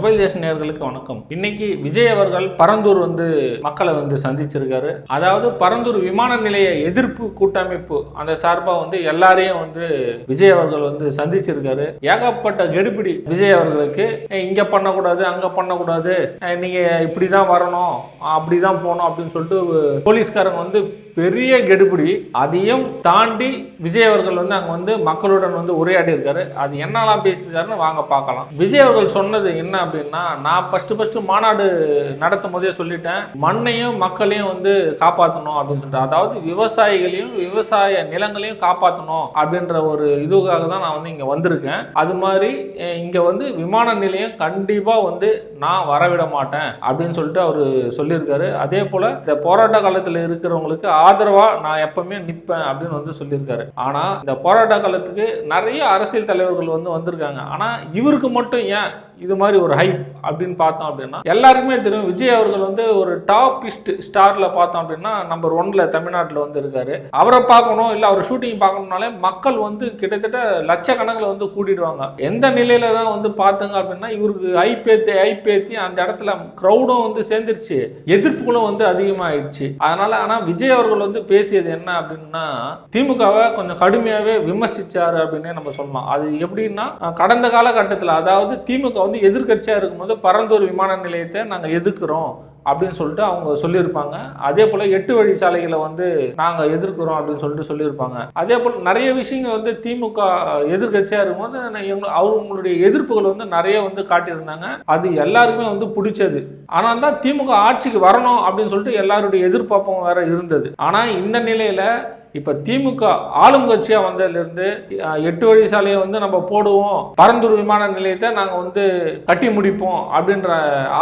Mobile தேச நேர்களுக்கு வணக்கம். இன்னைக்கு விஜய் அவர்கள் பரந்தூர் வந்து மக்களை வந்து சந்திச்சிருக்காரு. அதாவது பரந்தூர் விமான நிலைய எதிர்ப்பு கூட்டமைப்பு அந்த சார்பா வந்து எல்லாரையும் வந்து விஜய் அவர்கள் வந்து சந்திச்சிருக்காரு. ஏகப்பட்ட கெடுபிடி விஜய் அவர்களுக்கு. இங்க பண்ணக்கூடாது அங்க பண்ணக்கூடாது. நீங்க இப்படிதான் வரணும் அப்படிதான் போகணும் அப்படின்னு சொல்லிட்டு போலீஸ்காரங்க வந்து பெரிய கெடுபிடி. அதையும் தாண்டி விஜய் அவர்கள் வந்து அங்க வந்து மக்களுடன் வந்து உரையாடி இருக்காரு அது என்னெல்லாம் பேசியிருக்காருன்னு வாங்க பார்க்கலாம். விஜய் அவர்கள் சொன்னது என்ன அப்படின்னா நான் ஃபர்ஸ்ட் ஃபர்ஸ்ட் மாநாடு நடத்தும் போதே சொல்லிட்டேன். மண்ணையும் மக்களையும் வந்து காப்பாற்றணும் அப்படின்னு சொல்லிட்டு. அதாவது விவசாயிகளையும் விவசாய நிலங்களையும் காப்பாற்றணும் அப்படின்ற ஒரு இதுக்காக தான் நான் வந்து இங்கே வந்திருக்கேன். அது மாதிரி இங்கே இங்க வந்து விமான நிலையம் கண்டிப்பா வந்து நான் வரவிட மாட்டேன் அப்படின்னு சொல்லிட்டு அவர் சொல்லியிருக்காரு. அதே போல இந்த போராட்ட காலத்தில் இருக்கிறவங்களுக்கு ஆதரவாக நான் எப்பவுமே நிற்பேன் அப்படின்னு வந்து சொல்லியிருக்காரு. ஆனால் இந்த போராட்ட காலத்துக்கு நிறைய அரசியல் தலைவர்கள் வந்து வந்திருக்காங்க. ஆனால் இவருக்கு மட்டும் ஏன் இது மாதிரி ஒரு ஹைப் அப்படின்னு பார்த்தோம் அப்படின்னா எல்லாருக்குமே தெரியும் விஜய் அவர்கள் வந்து ஒரு டாப்பிஸ்ட் ஸ்டாரில் பார்த்தோம் அப்படின்னா நம்பர் ஒன்ல தமிழ்நாட்டில் வந்து இருக்காரு. அவரை பார்க்கணும் இல்லை அவர் ஷூட்டிங் பார்க்கணும்னாலே மக்கள் வந்து கிட்டத்தட்ட லட்சக்கணக்கில் வந்து கூட்டிடுவாங்க. எந்த நிலையில தான் வந்து பார்த்தாங்க அப்படின்னா இவருக்கு ஐப்பேத்தி ஐப்பேத்தி அந்த இடத்துல க்ரௌடும் வந்து சேர்ந்துருச்சு. எதிர்ப்புகளும் வந்து அதிகமாகிடுச்சு அதனால ஆனால் விஜய் அவர்கள் வந்து பேசியது என்ன அப்படின்னா திமுகவை கொஞ்சம் கடுமையாகவே விமர்சிச்சாரு அப்படின்னே நம்ம சொல்லலாம். அது எப்படின்னா கடந்த காலகட்டத்தில் அதாவது திமுக வந்து எதிர்கட்சியாக இருக்கும்போது பரந்தூர் விமான நிலையத்தை நாங்கள் எதிர்க்கிறோம். அப்படின்னு சொல்லிட்டு அவங்க சொல்லியிருப்பாங்க. அதே போல் எட்டு வழி சாலைகளை வந்து நாங்கள் எதிர்க்கிறோம் அப்படின்னு சொல்லிட்டு சொல்லியிருப்பாங்க. அதே போல் நிறைய விஷயங்கள் வந்து திமுக எதிர்க்கட்சியாக இருக்கும்போது நான் அவங்களுடைய எதிர்ப்புகள் வந்து நிறைய வந்து காட்டியிருந்தாங்க. அது எல்லாருக்குமே வந்து பிடிச்சது. ஆனால் தான் திமுக ஆட்சிக்கு வரணும் அப்படின்னு சொல்லிட்டு எல்லாருடைய எதிர்பார்ப்பும் வேற இருந்தது. ஆனால் இந்த நிலையில் இப்போ திமுக ஆளும் கட்சியாக வந்ததுலேருந்து எட்டு வழி சாலையை வந்து நம்ம போடுவோம். பரந்தூர் விமான நிலையத்தை நாங்கள் வந்து கட்டி முடிப்போம் அப்படின்ற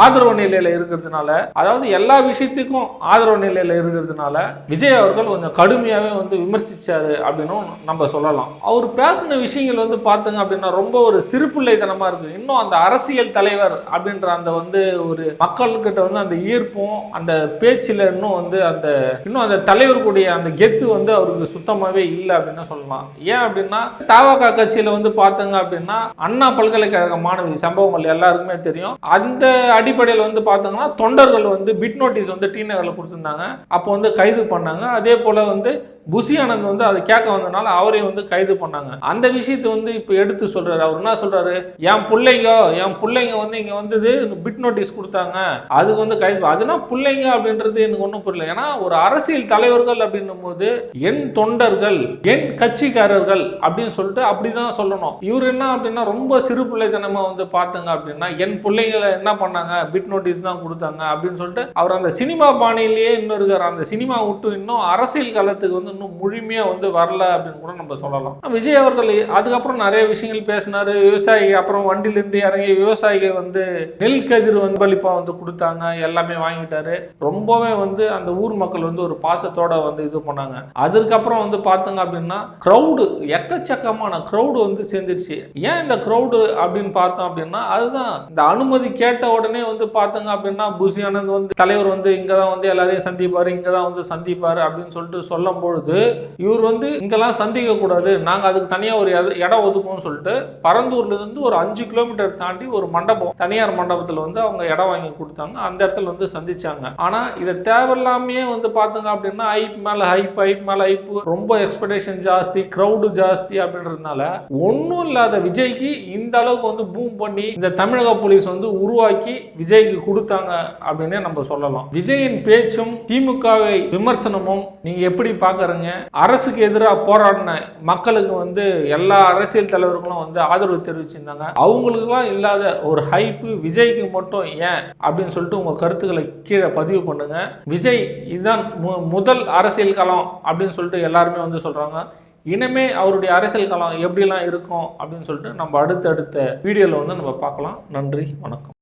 ஆதரவு நிலையில் இருக்கிறதுனால அதாவது எல்லா விஷயத்துக்கும் ஆதரவு நிலையில் இருக்கிறதுனால விஜய் அவர்கள் கொஞ்சம் கடுமையாகவே வந்து விமர்சிச்சாரு அப்படின்னும் நம்ம சொல்லலாம். அவர் பேசின விஷயங்கள் வந்து பார்த்தங்க அப்படின்னா ரொம்ப ஒரு சிறுபிள்ளைத்தனமாக இருக்குது இன்னும் அந்த அரசியல் தலைவர் அப்படின்ற அந்த வந்து ஒரு மக்கள்கிட்ட வந்து அந்த ஈர்ப்பும் அந்த பேச்சில் இன்னும் வந்து அந்த இன்னும் அந்த தலைவருக்குடைய அந்த கெத்து வந்து அவருக்கு சுத்தமாகவே இல்லை அப்படின்னு சொல்லலாம். ஏன் அப்படின்னா தாவகா கட்சியில் வந்து பார்த்தங்க அப்படின்னா அண்ணா பல்கலைக்கழக மாணவி சம்பவங்கள் எல்லாருக்குமே தெரியும். அந்த அடிப்படையில் வந்து பார்த்தோங்கன்னா தொண்டர்கள் வந்து பிட் நோட்டீஸ் வந்து டி நகரில் கொடுத்துருந்தாங்க. அப்போ வந்து கைது பண்ணாங்க. அதே போல் வந்து புசி ஆனந்த் வந்து அதை கேட்க வந்தனால அவரையும் வந்து கைது பண்ணாங்க. அந்த விஷயத்தை வந்து இப்போ எடுத்து சொல்றாரு. அவர் என்ன சொல்றாரு? என் பிள்ளைங்க என் பிள்ளைங்க வந்து இங்க வந்தது பிட் நோட்டீஸ் கொடுத்தாங்க. அதுக்கு வந்து கைது அதுனா பிள்ளைங்க அப்படின்றது எனக்கு ஒன்றும் புரியல. ஏன்னா ஒரு அரசியல் தலைவர்கள் அப்படின்னும் போது என் தொண்டர்கள் என் கட்சிக்காரர்கள் அப்படின்னு சொல்லிட்டு அப்படிதான் சொல்லணும். இவர் என்ன அப்படின்னா ரொம்ப சிறு பிள்ளைத்தனமா வந்து பார்த்தாங்க அப்படின்னா என் பிள்ளைங்களை என்ன பண்ணாங்க? பிட் நோட்டீஸ் தான் கொடுத்தாங்க அப்படின்னு சொல்லிட்டு அவர் அந்த சினிமா பாணியிலேயே இன்னும் இருக்கார் அந்த சினிமா விட்டு இன்னும் அரசியல் காலத்துக்கு வந்து இன்னும் முழுமையாக வந்து வரல அப்படின்னு கூட நம்ம சொல்லலாம். விஜய் அவர்கள் அதுக்கப்புறம் நிறைய விஷயங்கள் பேசினார். விவசாயி அப்புறம் வண்டியிலிருந்து இறங்கி விவசாயிகள் வந்து நெல் கதிர் வந்து வந்து கொடுத்தாங்க. எல்லாமே வாங்கிட்டாரு. ரொம்பவே வந்து அந்த ஊர் மக்கள் வந்து ஒரு பாசத்தோட வந்து இது பண்ணாங்க. அதுக்கப்புறம் வந்து பார்த்தோங்க அப்படின்னா க்ரௌடு எக்கச்சக்கமான க்ரௌடு வந்து சேர்ந்துருச்சு. ஏன் இந்த க்ரௌடு அப்படின்னு பார்த்தோம் அப்படின்னா அதுதான் இந்த அனுமதி கேட்ட உடனே வந்து பார்த்தோங்க அப்படின்னா புசியான ஆனந்த் வந்து தலைவர் வந்து இங்கே தான் வந்து எல்லாரையும் சந்திப்பார் இங்கே தான் வந்து சந்திப்பார் அப்படின்னு சொல்லிட்டு சொல்லும் பொழுது இவர் வந்து இங்கெல்லாம் சந்திக்க கூடாது நாங்கள் அதுக்கு தனியாக ஒரு இடம் ஒதுக்குவோம்னு சொல்லிட்டு பரந்தூர்ல இருந்து ஒரு அஞ்சு கிலோமீட்டர் தாண்டி ஒரு மண்டபம் தனியார் மண்டபத்தில் வந்து அவங்க இடம் வாங்கி கொடுத்தாங்க. அந்த இடத்துல வந்து சந்திச்சாங்க. ஆனால் இதை தேவையில்லாமையே வந்து பார்த்தோங்க அப்படின்னா ஹைப் மேலே ஹைப் ஹைப் மேலே ஹைப் ரொம்ப எக்ஸ்பெக்டேஷன் ஜாஸ்தி க்ரௌடு ஜாஸ்தி அப்படின்றதுனால ஒன்றும் இல்லாத விஜய்க்கு இந்த அளவுக்கு வந்து பூம் பண்ணி இந்த தமிழக போலீஸ் வந்து உருவாக்கி விஜய்க்கு கொடுத்தாங்க அப்படின்னு நம்ம சொல்லலாம். விஜயின் பேச்சும் திமுகவை விமர்சனமும் நீங்க எப்படி பாக்குறீங்க? அரசுக்கு எதிராக போராடின மக்களுக்கு வந்து எல்லா அரசியல் தலைவர்களும் வந்து ஆதரவு தெரிவிச்சிருந்தாங்க. அவங்களுக்குலாம் இல்லாத ஒரு ஹைப்பு விஜய்க்கு மட்டும் ஏன்? அப்படின்னு சொல்லிட்டு உங்க கருத்துக்களை கீழே பதிவு பண்ணுங்க. விஜய் இதுதான் மு- முதல் அரசியல் களம் அப்படின்னு சொல்லிட்டு எல்லாருமே வந்து சொல்றாங்க. இனிமே அவருடைய அரசியல் களம் எப்படிலாம் இருக்கும் அப்படின்னு சொல்லிட்டு நம்ம அடுத்தடுத்த வீடியோவில் வந்து நம்ம பார்க்கலாம். நன்றி வணக்கம்.